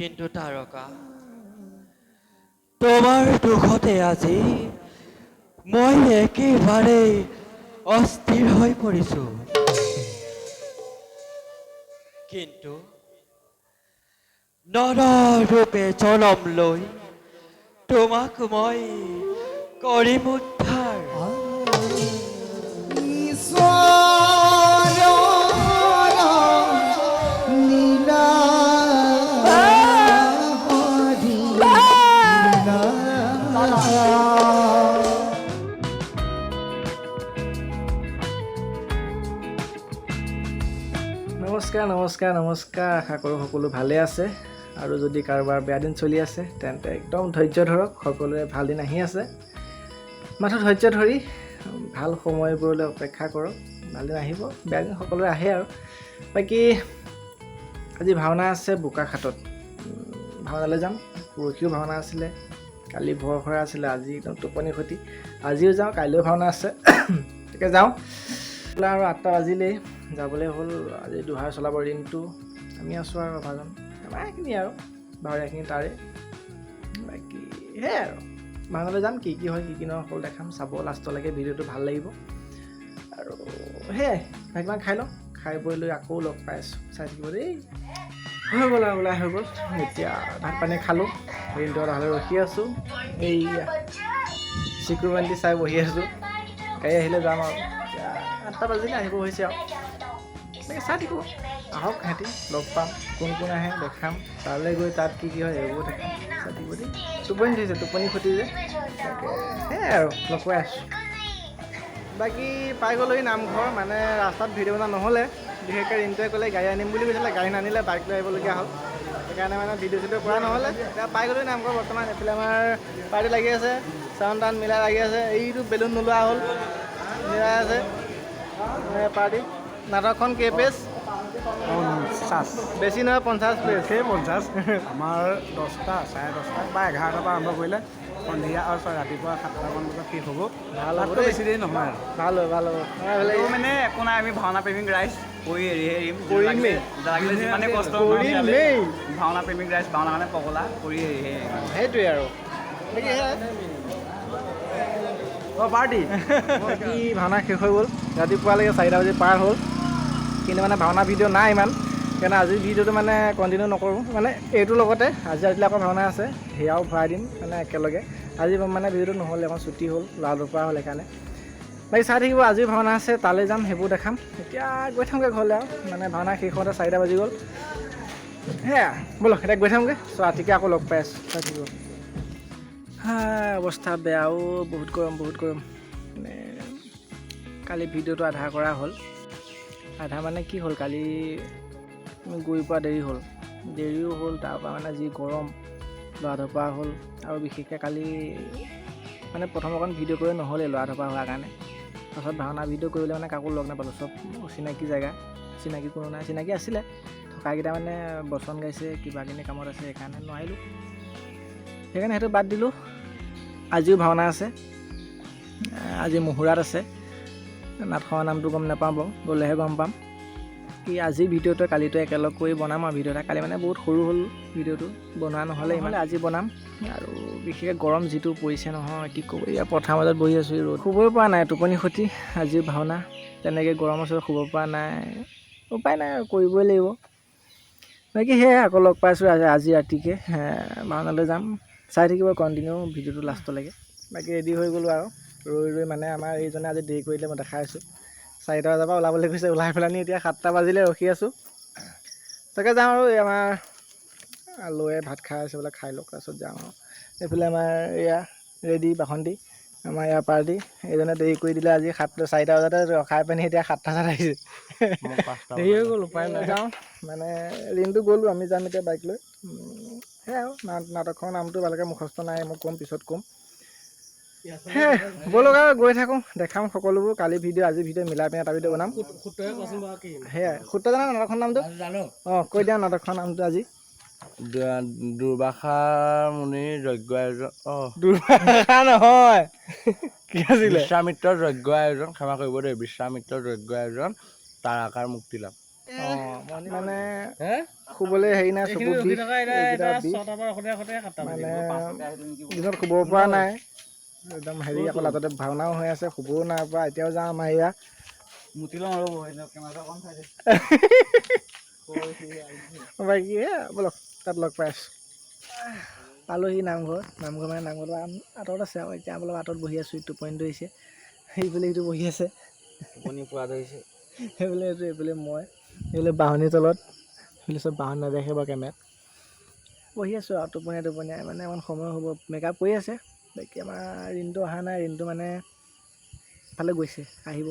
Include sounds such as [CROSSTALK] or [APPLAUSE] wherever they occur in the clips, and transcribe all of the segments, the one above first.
কিন্তু তাৰকা তোমাৰ দুখতে আজি মই একেবাৰে অস্থিৰ হৈ পৰিছো। কিন্তু নৰৰূপে জনম লৈ তোমাক মই কৰিম উদ্ধাৰ নমস্কাৰ নমস্কাৰ। আশা কৰোঁ সকলো ভালে আছে। আৰু যদি কাৰোবাৰ বেয়া দিন চলি আছে, তেন্তে একদম ধৈৰ্য ধৰক, সকলোৰে ভালো দিন আহি আছে। মাথো ধৈৰ্য ধৰি, ভালো সময়বোৰলৈ অপেক্ষা কৰক। ভালো দিন আহিব, বেয়া দিন সকলোৰে আহে আৰু। বাকী, আজি ভাওনা আছে বোকাখাটত ভাওনালৈ যাম। পৰহিও ভাওনা আছিলে, কালি ভৰসৰা আছিলে, আজি একদম টোপনি খতি আজিও যাওঁ, কাইলৈও ভাওনা আছে। [COUGHS] তাকে যাওঁ। আৰু আঠটা বাজিলেই। যাবলৈ হ'ল আজি দুহাৰ চলাব ঋণটো আমি আছোঁ আৰু ভাজন আমাৰ এইখিনি আৰু ভাৱৰীয়াখিনি তাৰে। বাকী সেয়াই আৰু। ভাওনালৈ যাম কি কি হয় কি কি নহয় সকলো দেখাম চাব লাষ্টলৈকে ভিডিঅ'টো ভাল লাগিব। আৰু সেয়াই ভাগিমান খাই লওঁ? খাই বৈ লৈ আকৌ লগ পাই আছোঁ চাই থাকিব দেই। হৈ গ'ল আৰু ওলাই হৈ গ'ল। এতিয়া ভাত পানী খালোঁ ঋণটো তালৈ ৰখি আছোঁ। এইয়া চিকুমেণ্টি চাই বহি আছোঁ। গাড়ী আহিলে যাম আৰু। আঠটা বাজিলে আহিব হৈছে আৰু। এনেকৈ চাই থাকিব আহক সিহঁতি, লগ পাম, কোন কোন আহে দেখাম, তালৈ গৈ তাত কি কি হয় এইবোৰ দেখাম। চাই থাকিব দেই। টোপনি ধৰিছে, টোপনি ক্ষতি যে। তাকে সেয়াই আৰু, লগ পাই আছোঁ। বাকী পাই গ'লোহি নামঘৰ মানে ৰাস্তাত ভিডিঅ' বনোৱা নহ'লে। বিশেষকৈ ৰিণ্টুৱে ক'লে, গাড়ী আনিম বুলি কৈছিলে, গাড়ী নানিলে বাইক লৈ আহিবলগীয়া হ'ল। সেইকাৰণে মানে ভিডিঅ' চিডিঅ' কৰা নহ'লে। এতিয়া পাই গ'লোহি নামঘৰ বৰ্তমান, এইফালে আমাৰ পাৰ্টি লাগি আছে চাউণ্ড টাউন মিলাই লাগি আছে। এইটো বেলুন নোলোৱা হ'ল, মিলাই আছে মানে পাৰ্টি। নাটকখন কেই পেজ পঞ্চাছ বেছি নহয় পঞ্চাছ পেজ সেই পঞ্চাছ আমাৰ দহটা চাৰে দহটা বা এঘাৰটাৰ পৰা আৰম্ভ কৰিলে সন্ধিয়া আৰু চোৱা ৰাতিপুৱা সাতটামান বজাত শেষ হ'ব। ভালো হ'ব। বেছি দেৰি নহয় আৰু। ভালো হ'ব ভালো হ'ব মানে একো নাই আমি ভাওনা প্ৰেমিক ৰাইজ। কৰি এৰি এৰিম। কৰিমেই। লাগিলে যিমানে কষ্ট কৰিমেই। ভাওনা প্ৰেমিক ৰাইজ ভাওনা মানে পগলা কৰি এৰিহে এৰিম সেইটোৱে আৰু। অঁ পাৰ্টি। [LAUGHS] বাকী ভাওনা শেষ হৈ গ'ল? ৰাতিপুৱালৈকে চাৰিটা বাজি পাৰ হ'ল। কিন্তু মানে ভাওনা ভিডিঅ' নাই ইমান। সেইকাৰণে আজিৰ ভিডিঅ'টো মানে কণ্টিনিউ নকৰোঁ। মানে এইটোৰ লগতে আজি ৰাতিলৈ আকৌ ভাওনা আছে, সেয়াও ভৰাই দিম মানে একেলগে। আজি মানে ভিডিঅ'টো নহ'লে অকণ ছুটি হ'ল, ল'ৰাটোৰ পৰা হ'ল সেইকাৰণে। বাকী চাই থাকিব, আজিও ভাওনা আছে, তালৈ যাম, সেইবোৰ দেখাম। এতিয়া গৈ থাকোঁগৈ ঘৰলৈ আৰু। মানে ভাওনা শেষ হওঁতে চাৰিটা বাজি গ'ল। সেয়া ব'লক এতিয়া গৈ থাকোঁগৈ চ' ৰাতিকৈ আকৌ লগ পাই আছোঁ। চাই থাকিব। অৱস্থা বেয়াও, বহুত গৰম বহুত গৰম। মানে কালি ভিডিঅ'টো আধা কৰা হ'ল। আধা মানে কি হ'ল, কালি গৈ পোৱা দেৰি হ'ল। দেৰিও হ'ল তাৰপৰা মানে যি গৰম ল'ৰা ধপা হ'ল, আৰু বিশেষকৈ কালি মানে প্ৰথম অকণ ভিডিঅ' কৰি নহ'লে ল'ৰা ধপা হোৱাৰ কাৰণে। তাৰপাছত ভাওনা ভিডিঅ' কৰিবলৈ মানে কাকো লগ নাপালোঁ, চব চিনাকি জেগা চিনাকি কোনো নাই, চিনাকি আছিলে। থকাকেইটা মানে বচন গাইছে কিবা কিনি কামত আছে, সেইকাৰণে নোৱাৰিলোঁ। সেইকাৰণে সেইটো বাদ দিলোঁ। আজিও ভাওনা আছে, আজি মুহুৰাত আছে। নাটখনৰ নামটো গম নাপাওঁ বাৰু গ'লেহে গম পাম। কি আজি ভিডিঅ'টো কালিতো একেলগ কৰি বনাম আৰু ভিডিঅ' এটা কালি মানে বহুত সৰু হ'ল ভিডিঅ'টো বনোৱা নহ'লে ইমান। আজি বনাম আৰু বিশেষকৈ গৰম যিটো পৰিছে নহয় কি ক'ব ইয়াৰ পথাৰ মাজত বহি আছোঁ ৰ'দ শুবই পৰা নাই টোপনি ক্ষতি আজিও ভাওনা। তেনেকৈ গৰমৰ ওচৰত শুব পৰা নাই। উপায় নাই আৰু কৰিবই লাগিব। বাকী সেয়াই আকৌ লগ পাইছোঁ আজি আজি ৰাতিকৈ। ভাওনালৈ যাম। চাই থাকিব কণ্টিনিউ ভিডিঅ'টো লাষ্টলৈকে বাকী ৰেডি হৈ গ'লোঁ আৰু। ৰৈ ৰৈ মানে আমাৰ এইজনে আজি দেৰি কৰিলে মই দেখাই আছোঁ। চাৰিটা বজাৰ পৰা ওলাবলৈ কৈছে ওলাই পেলাই নি এতিয়া সাতটা বাজিলে ৰখি আছোঁ। তাকে যাওঁ আৰু এই আমাৰ আলুৱে ভাত খাই আছে বোলে খাই লওক তাৰপিছত যাওঁ আৰু। এইফালে আমাৰ এয়া ৰেডি বাসন্তী আমাৰ ইয়াৰ পাৰ্টি এইজনে দেৰি কৰি দিলে আজি সাতটা চাৰিটা বজাতে ৰখাই পিনি এতিয়া সাতটা বজাত আহিছে। দেৰি হৈ গ'ল উপায় নাযাওঁ মানে ঋণটো গ'লোঁ আমি যাম এতিয়া বাইক লৈ। সেয়াই আৰু নাটকখনৰ নামটো ভালকৈ মুখস্থ নাই মই ক'ম পিছত ক'ম। ব'লক আৰু গৈ থাকোঁ। দেখাম সকলোবোৰ। কালি ভিডিঅ' আজি ভিডিঅ' মিলাই পিনে এটা ভিডিঅ' বনাম। সেয়াই সূত্ৰ জানা নাটকখনৰ নামটো? অঁ কৈ দিয়া নাটকখনৰ নামটো আজি। দুৰ্বাসা মুনিৰ যজ্ঞ আয়োজন। অঁ। দুৰ্ভাষা নহয়। কি আছিলে? বিশ্বামিত্ৰ যজ্ঞ আয়োজন। ক্ষমা কৰিব দেই বিশ্বামিত্ৰ যজ্ঞ আয়োজন। তাৰ আকাৰ মুক্তি লাভ। মানে শুবলৈ হেৰি নাই বিষ। মানে দিনত শুব পৰা নাই। একদম হেৰি আকৌ লাজতে ভাওনাও হৈ আছে শুবও নাই পৰা এতিয়াও যাওঁ আমাৰ এয়া মুতি লওঁ দে বাকী বলক তাত লগ পাই আছোঁ। পালোহি নামঘৰ নামঘৰ মানে নামঘৰটো আঁতৰত আছে আৰু এতিয়া অলপ আঁতৰত বহি আছোঁ টোপনি ধৰিছে। সেইফালে ইটো বহি আছে। টোপনি পুৰা ধৰিছে। সেইফালে এইটো এইফালে মই সেইফালে বাঁহনীৰ তলত সেইফালে চব বাঁহনী নেদেখে বাৰু কেমেৰাত। বহি আছোঁ আৰু টোপনীয়া টোপনীয়াই মানে অকণ সময় হ'ব মেকআপ কৰি আছে। বাকী আমাৰ ৰিণটো অহা নাই ৰিণটো মানে এফালে গৈছে আহিব।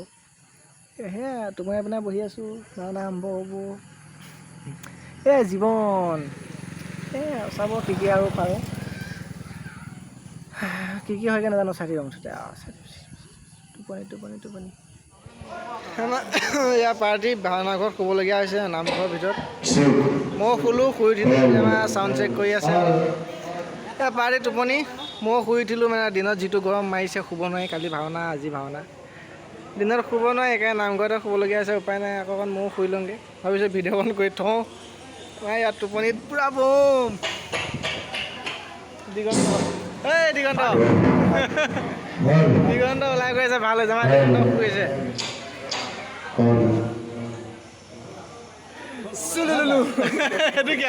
সেয়া টোপনীয়াই পিনে বহি আছোঁ ভাওনা আৰম্ভ হ'ব। এয়া জীৱন এই চাব কি কি আৰু পাৰোঁ। কি কি হয়গৈ নাজানো দিওঁ মুঠতে। আৰু টোপনি টোপনি টোপনি। ইয়াৰ পাৰ্টি ভাওনা ঘৰত ক'বলগীয়া হৈছে নামঘৰৰ ভিতৰত। মই শুলোঁ শুই উঠিলোঁ আমাৰ চাউণ্ড চেক কৰি আছে। এয়া পাৰ্টি টোপনি। মই শুই উঠিলোঁ মানে দিনত যিটো গৰম মাৰিছে শুব নোৱাৰি কালি ভাওনা আজি ভাওনা। দিনত শুব নোৱাৰি একেবাৰে নামঘৰতে শুবলগীয়া হৈছে উপায় নাই আকৌ অকণ ময়ো শুই লওঁগৈ। ভাবিছোঁ ভিডিঅ'কণ কৰি থওঁ। মই ইয়াত টোপনিত পূৰা বম। দিগন্ত। এই দিগন্ত। দিগন্ত ওলাই গৈ আছে ভাল হৈছে আমাৰ দিগন্ত শুইছে চুলুলুলু। এইটো কি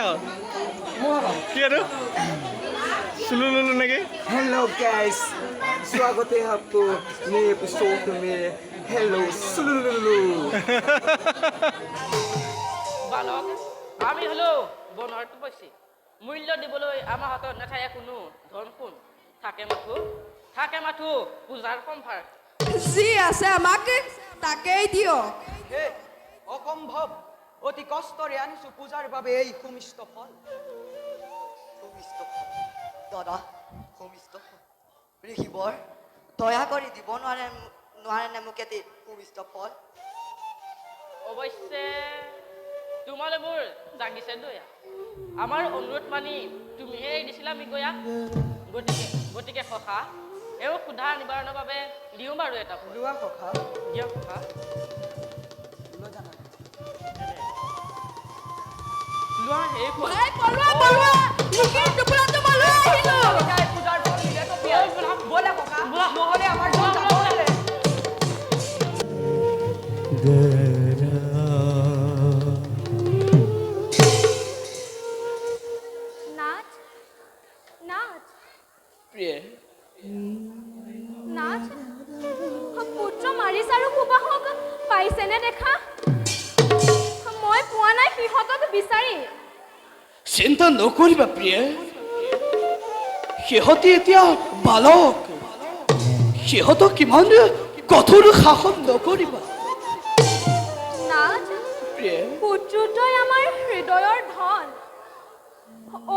আৰু কি এইটো চুলুলুলু নেকি हेलो गाइस स्वागत है आपको नए एपिसोड में हेलो सुलुलुलु বালক আমি হলেও বনৰ তপস্যী মূল্য দিবলৈ আমাৰ হাতত নাথাকে কোনো ধন সোণ থাকে মাথো থাকে মাথো পূজাৰ সম্ভাৰ যি আছে আমাক তাকেই দিয়ক হে অসম্ভৱ অতি কষ্টৰে আনিছো পূজাৰ বাবে এই সুমিষ্ট ফল সুমিষ্ট ফল দাদা ফল ঋষিবৰ দয়া কৰি দিব নোৱাৰে নোৱাৰেনে মোক এটি সুমিষ্ট ফল। অৱশ্যে তোমালৈ মোৰ জাগিছে দয়া। আমাৰ অনুৰোধ মানি তুমিহে এৰি দিছিলা মিগয়াক গতিকে গতিকে সখা এওঁ ক্ষুধা নিবাৰণৰ বাবে দিওঁ বাৰু এটা লোৱা সখা। দিয়ক সখা। লোৱা সেই সিহঁতে এতিয়া বালক? সিহঁতক কিমান কঠোৰ শাসন নকৰিবা? পুত্ৰটোই আমাৰ হৃদয়ৰ ধন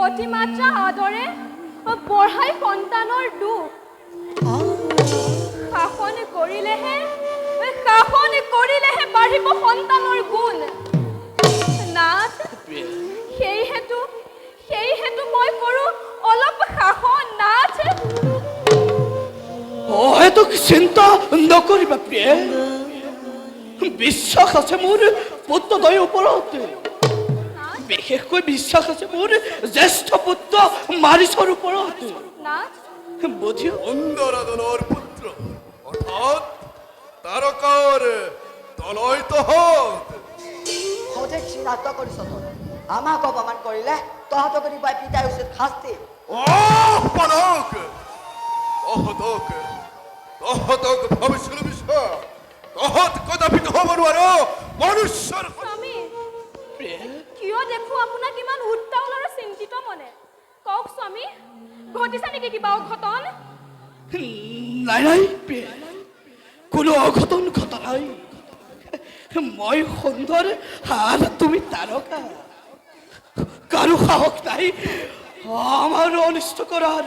অতিমাত্ৰা আদৰে বঢ়াই সন্তানৰ দুখ। শাসন কৰিলেহে শাসন কৰিলেহে বাঢ়িব সন্তানৰ গুণ। প্ৰিয়ে। সেই হেতু সেই হেতু মই কৰোঁ অলপ শাসন নাচ অহেতুক চিন্তা? নকৰিবা প্ৰিয়ে বিশ্বাস আছে মোৰ পুত্ৰদ্বয়ৰ ওপৰত বিশেষকৈ বিশ্বাস আছে মোৰ জ্যেষ্ঠ পুত্ৰ মাৰিছৰ ওপৰত নাচ বুদ্ধি অন্দরাদনৰ পুত্ৰ অৰ্থাৎ তাৰকাৰ তনয় তহঁত সঠিক চিনাক্ত কৰিছ তই। আমাক অপমান কৰিলে তহঁতক দিবাই পিতাই উচিত শাস্তি। অহ বালক তহঁতক তহঁতক ভৱিষ্যত বিষয়। তহঁত কদাপিত হ'ব নোৱাৰো মনুষ্যৰ স্বামী কিয় দেখো আপোনাক ইমান উত্তাউল আৰু চিন্তিত মনে? কওক স্বামী ঘটিছে নেকি কিবা অঘটন? নাই নাই কোনো অঘটন ঘটা নাই। মই সুন্দৰ আৰু তুমি তাৰকা। কাৰো সাহস নাই আমার অনিষ্ট করার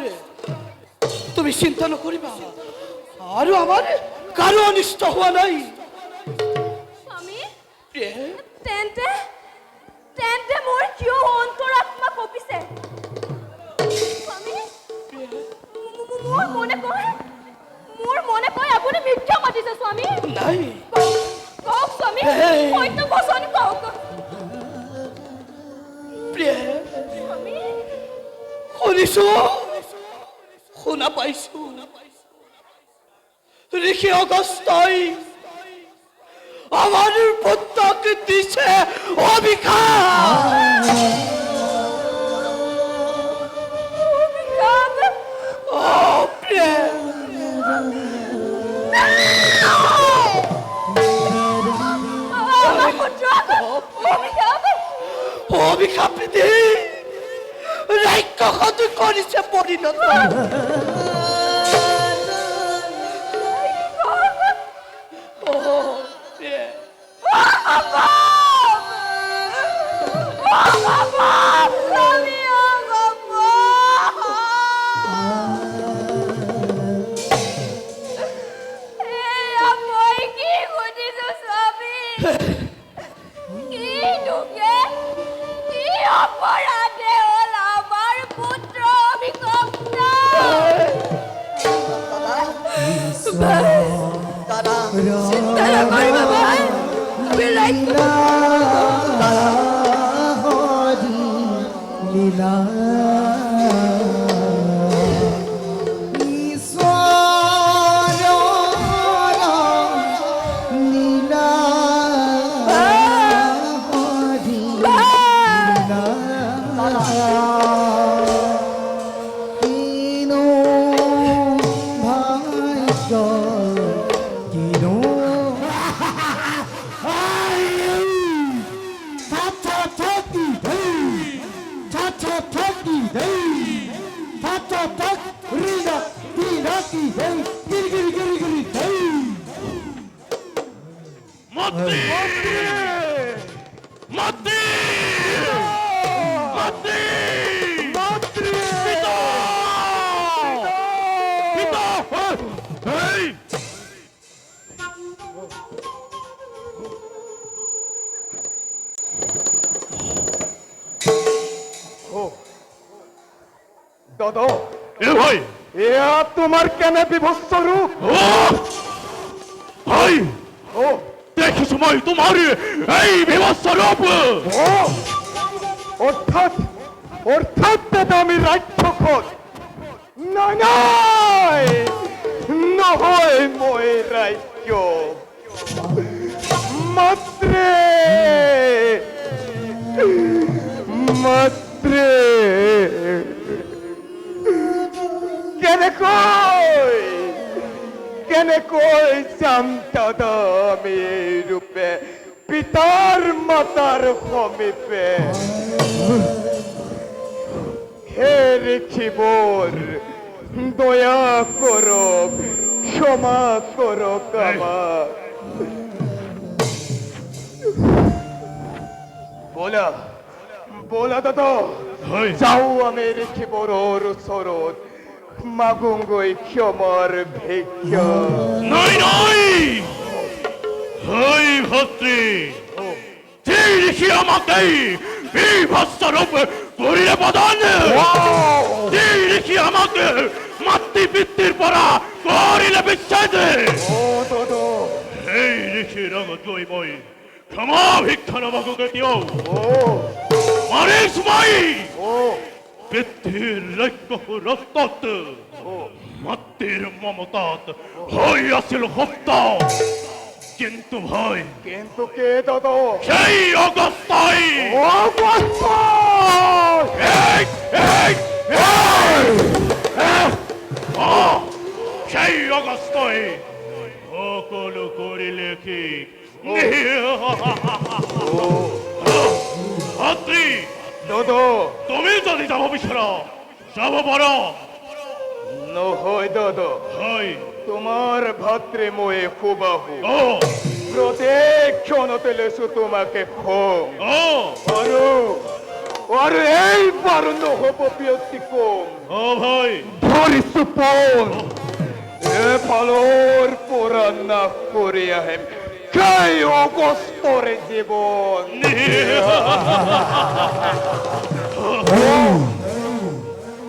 তুমি চিন্তা না করিবা আর আমার কারও অনিষ্ট হওয়া নাই। স্বামী? তেন্তে তেন্তে কিয় মনে আপুনি মিথ্যা স্বামী। নাই। প্রিয় স্বামী? শুনিছো শুনা পাইছো? ঋষি অগস্ত্যই আমার পুত্রকে দিছে পুত্ৰক অভিশাপ অভিশাপ দি ৰাক্ষসটো কৰিছে পৰিণত অ, তোমার কেন বিভৎস রূপ? ভাই ও! দেখি সময় তোমার এই বিভৎস রূপ! ও! অর্থাৎ অর্থাৎ দাদা আমি রাক্ষস না নাই নহয় মই ৰাজ্য মাত্ৰে দাদা আমি এই ৰূপে পিতাৰ মাতাৰ সমীপে। হে ঋষিবোৰ দয়া কৰক ক্ষমা কৰক আমাক বলা বলা দাদা যাওঁ আমি ঋষিবোৰৰ ওচৰত মাগুংগৈ ক্ষমাৰ ভিক্ষা। নাই নাই! হই ভদ্রী সেই ঋষি আমাকে বিভৎস রূপ করিলে বদন সেই ঋষি আমাকে মাতৃবৃত্তির পরা করিলে দাদা সেই ঋষি রঙত গৈ মই ক্ষমা ভিক্ষা নমকে দিও ও মারিস মাই। ও বৃদ্ধির লক্ষ্য রক্তত মাতৃর মমতাত হইয়াছিল হত্যা কিন্তু ভয় কিন্তু কে দাদা সেই অগস্তাই! সেই অগস্তাই সকলো করিলে কি ভাতৃ দাদা তুমি যদি যাব বিচৰা যাব পাৰা নহয় দাদা হয়। তোমাৰ ভাতৃ মই সুবাহু অ প্ৰত্যেক ক্ষণতে লৈছো তোমাকে খং অ আৰু আৰু এইবাৰ নহ'ব ব্যতিক্ৰম অ ভাই। ধৰিছো পোন এফালৰ পৰা নাশ কৰি আহিম সেই অগষ্টৰে জীৱন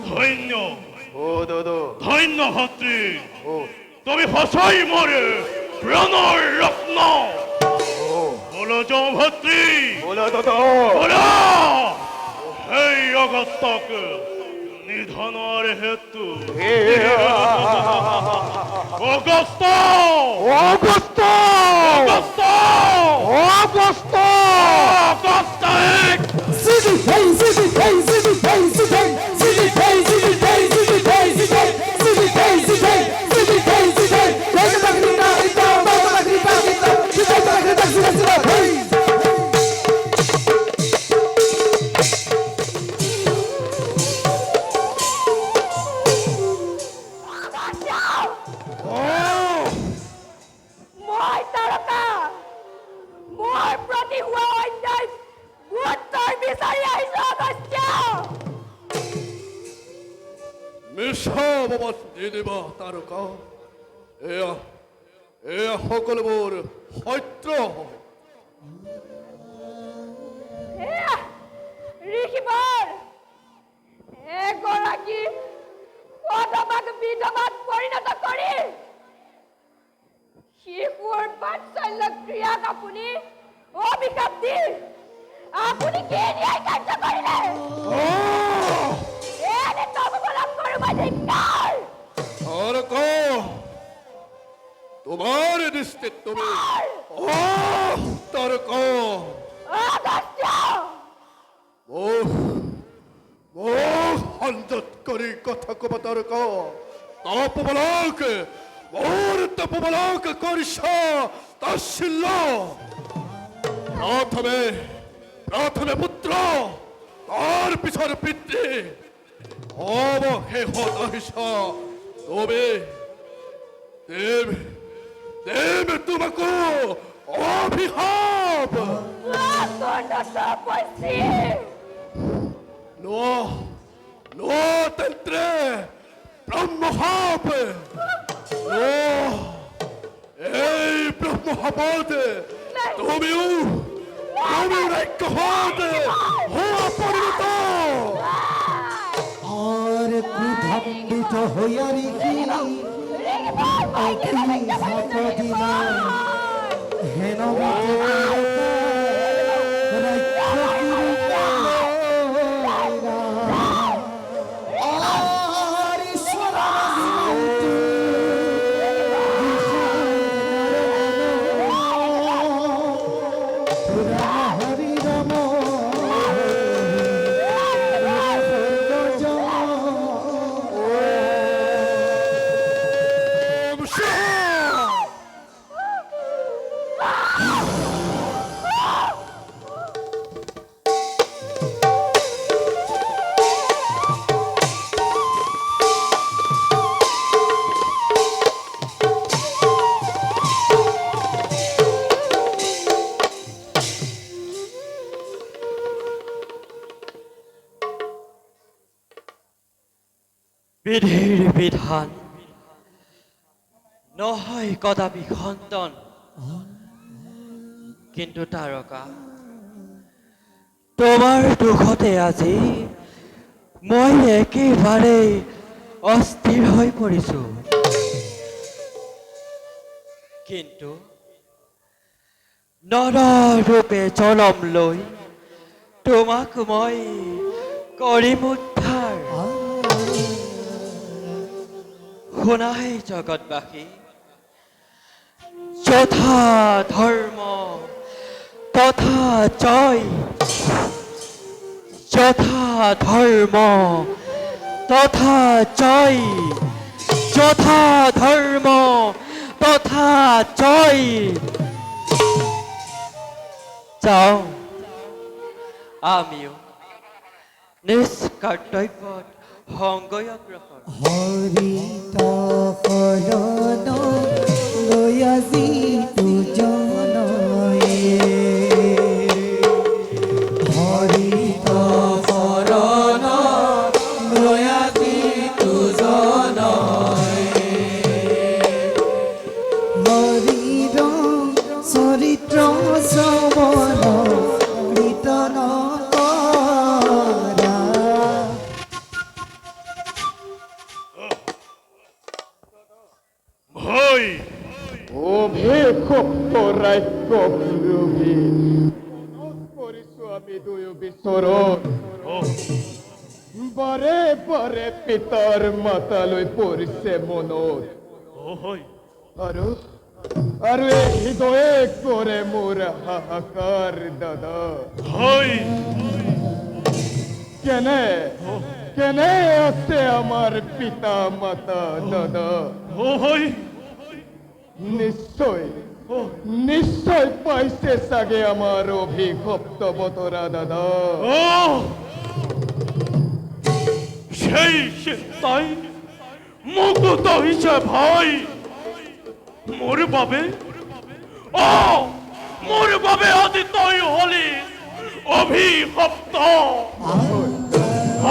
ধন্য অ দাদা ধন্য ভাতৃ ও তুমি সঁচাই মরে প্রাণর রত্ন বলো যাও ভাতৃ বলা দাদা বলো সেই অগস্তক নিধনৰ হেতু অগস্ত অগস্ত অগস্ত সত্য তাচ্ছিল্য প্ৰথমে প্ৰথমে পুত্ৰ তাৰ পিছৰ পিতৃ। অৱশেষত আহিছ তুমি দেৱ দেৱ তোমাকো তপস্বী নো নো তন্ত্রে ব্রহ্মহাপ। নো। এই ব্রহ্মহাপত তুমিও তুমি ঐক্য হতে হওয়া পরিণত আর ক্রুধান্বিত হইয়া রেখি অতি সাতদিনা হেন আর বিধান নহয় কদাপি খণ্ডন কিন্তু তাৰকা, তোমাৰ দুখতে আজি মই একেবাৰে অস্থিৰ হৈ পৰিছো। কিন্তু নৰৰূপে জনম লৈ তোমাক মই কৰিম উদ্ধাৰ শুনাহে জগতবাসী যথা ধৰ্ম তথা জয়, যথা ধৰ্ম তথা জয়, যথা ধৰ্ম তথা জয়। যাওঁ। আমিও। নিজ কৰ্তব্যত সংগয় গ্ৰহণ পিতাৰ মাতালৈ পৰিছে মনত হৃদয়ে কৰে মোৰ হাহাকাৰ দাদা। কেনে কেনে আছে আমাৰ পিতা মাতা দাদা নিশ্চয় নিশ্চয় পাইছে চাগে আমাৰ অভিশপ্ত বতৰা দাদা। সেই চিন্তাই মুকুত হইছে ভাই। মোর বাবে, ও, মোর বাবে আজি তই হলি অভিশপ্ত।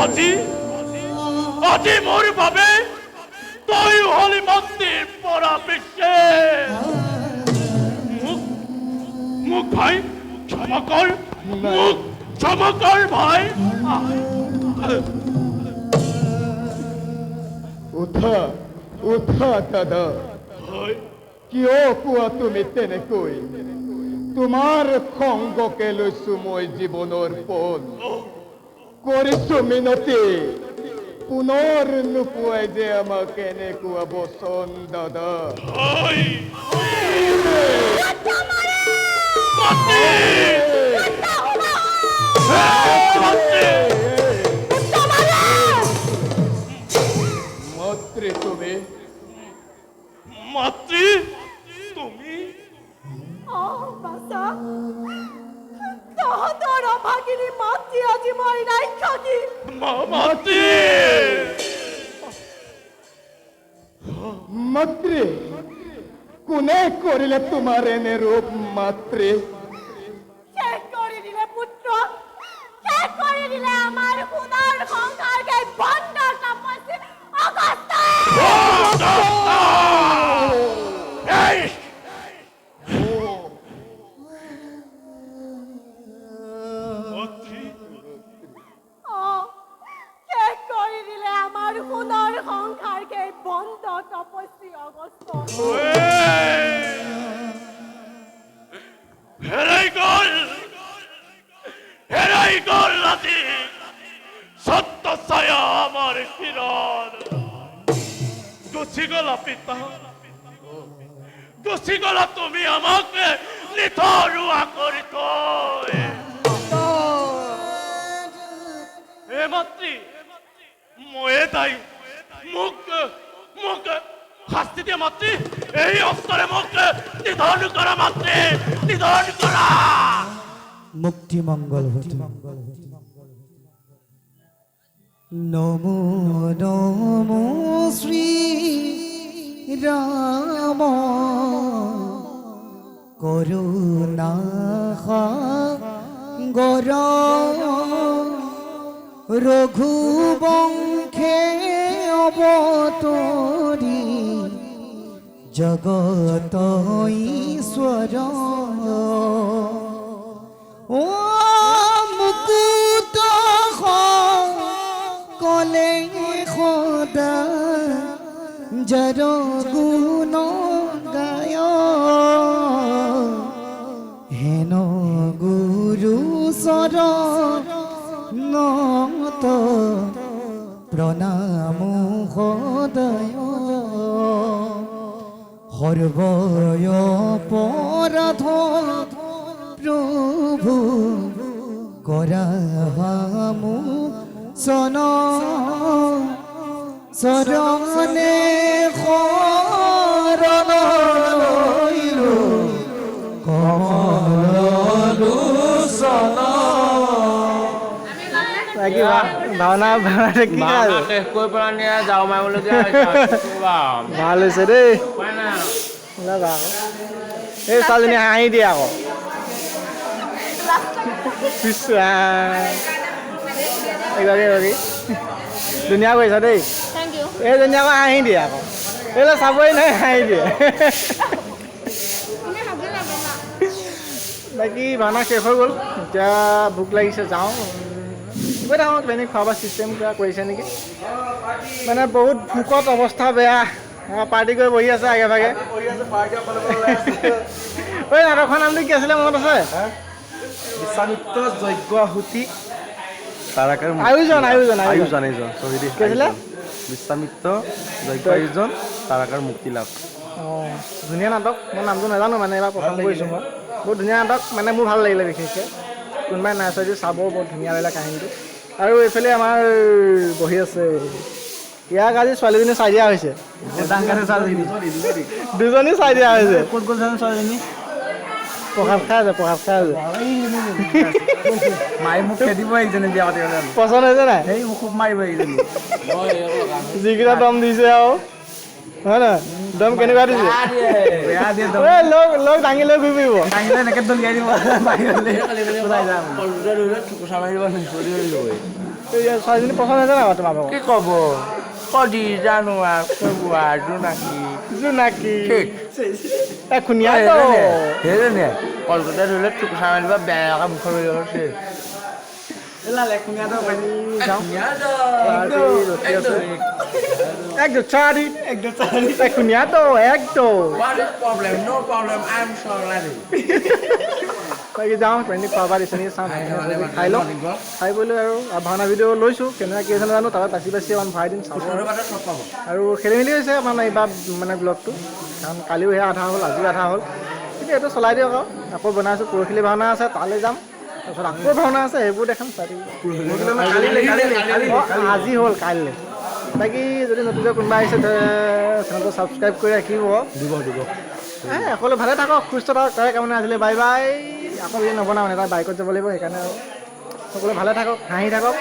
আজি আজি মোর বাবে তই হলি মন্দির পিছে মোক মোক ভাই, ক্ষমা কৰ মোক ক্ষমা কৰ ভাই। উঠা উঠা দাদা কিয় কোৱা তুমি তেনেকৈ তোমাৰ সংগকে লৈছো মই জীৱনৰ পণ কৰিছো মিনতি পুনৰ নোপোৱাই যে আমাক এনেকুৱা বচন দাদা। হয় মাতৃ তুমি? অভাগিনী মাতৃ আজি মই রাইখা কি মা- মাতৃ! মাতৃ কোনে করিলে তোমার এনে রূপ মাতৃ? গুছি গলা তুমি আমাকে নিথরুয়া করি থৈ হে মাতৃ, ময়ে তাই মোক মোক শাস্তি মাতৃ, এই অস্ত্রে মোক নিধন করা মাতৃ, নিধন করা। মুক্তি মঙ্গল নমো নমো শ্রী রাম করুণা গর রঘুবংশে অবতরী জগত ঈশ্বর ভাওনা ভাওনাতে কি খাই শেষ কৰি পেলাই নিয়ে যাওঁ মাৰিবলগীয়া হৈছে ভালো হৈছে দেই ওলাবা আকৌ এই ছোৱালীজনী হাঁহি দিয়ে আকৌ পিছা এগৰাকী এগৰাকী ধুনীয়া কৰিছা দেই থেংক ইউ এইজনী আকৌ হাঁহি দিয়ে আকৌ এইবিলাক চাবই নাই হাঁহি দিয়ে বাকী ভাওনা শেষ হৈ গ'ল এতিয়া ভোক লাগিছে যাওঁ গৈ থাকোঁ কিবা খোৱা বোৱা ছিষ্টেম কিবা কৰিছে নেকি? মানে বহুত ভোকত অৱস্থা বেয়া। পাৰ্টি কৰি বহি আছে আগে ভাগে। ঐ নাটকখন নামটো কি আছিলে মনত আছে? বিশ্বামিত্ৰ যজ্ঞ আহুতি তাৰকাৰ আয়োজন, আয়োজন, আয়োজন। আয়োজন চৰি কি আছিলে? বিশ্বামিত্ৰ যজ্ঞ আয়োজন তাৰকাৰ মুক্তি লাভ। অঁ ধুনীয়া নাটক। মই নামটো নাজানো মানে এবাৰ প্ৰথম কৰিছোঁ মই। বহুত ধুনীয়া নাটক মানে মোৰ ভালো লাগিলে বিশেষকৈ। কোনোবাই নাই চোৱা যদি চাব বহুত ধুনীয়া লাগিলে কাহিনীটো। আৰু এইফালে আমাৰ বহি আছে। ইয়াক আজি ছোৱালীজনী চাই দিয়া হৈছে। দুজনী চাই দিয়া হৈছে। ক'ত গ'ল জানো ছোৱালীজনী? প্ৰসাদ খাই আছে প্ৰসাদ খাই আছে। মায়ে মোক খেদিব এইজনী বিয়া পাতি গ'লে পচন্দ হৈছে নাই? সেই মোক খুব মাৰিব এইজনী যিকেইটা দম দিছে আৰু। হয় নহয় দম কেনেকুৱা দিছে? লগ লগ দাঙি লৈ ঘূৰি ফুৰিব। আহিলে এনেকে দলিয়াই দিব ছোৱালীজনী পচন্দ বাৰু তোমাৰ কি ক'ব? কদি জানো নাকি জোনাকী। ঠিক। এ খুনীয়াটো সেইজনীয়ে কলকাতা ধৰিলে ঠুকুচা মাৰি দিব বেয়াকৈ মুখৰ মাৰি দিব ঠিক এক দু চাৰি এক দু চাৰি এ খুনীয়াটো একটো প্ৰব্লেম ন' প্ৰব্লেম আই এম চৰি বাকী যাওঁ পেণ্ডিং খোৱা দিছে নেকি চাওঁ খাই লওঁ খাই বৈ লৈ আৰু ভাওনা ভিডিঅ' লৈছোঁ কেনেকুৱা কি হৈছে নাজানো তাৰপৰা বাচি বাচি অকণ ভৰাই দিম চাব আৰু খেলি মেলি হৈছে অকণমান এইবাৰ মানে ব্লগটো কাৰণ কালিও সেয়া আধা হ'ল আজিও আধা হ'ল কিন্তু এইটো চলাই দিয়ক আৰু আকৌ বনাইছোঁ পৰহিলি ভাওনা আছে তালৈ যাম তাৰপিছত আকৌ ভাওনা আছে সেইবোৰ দেখাম আজি হ'ল কাইলৈ বাকী যদি নতুনকৈ কোনোবা আহিছে চেনেলটো ছাবস্ক্ৰাইব কৰি ৰাখিব। দিব দিব। সকলো ভালে থাকক সুস্থ থাকক তাৰে কামনা আজিলৈ বাই বাই। আকৌ যদি নবনাওঁ মানে তাৰ বাইকত যাব লাগিব সেইকাৰণে আৰু। সকলো ভালে থাকক হাঁহি থাকক।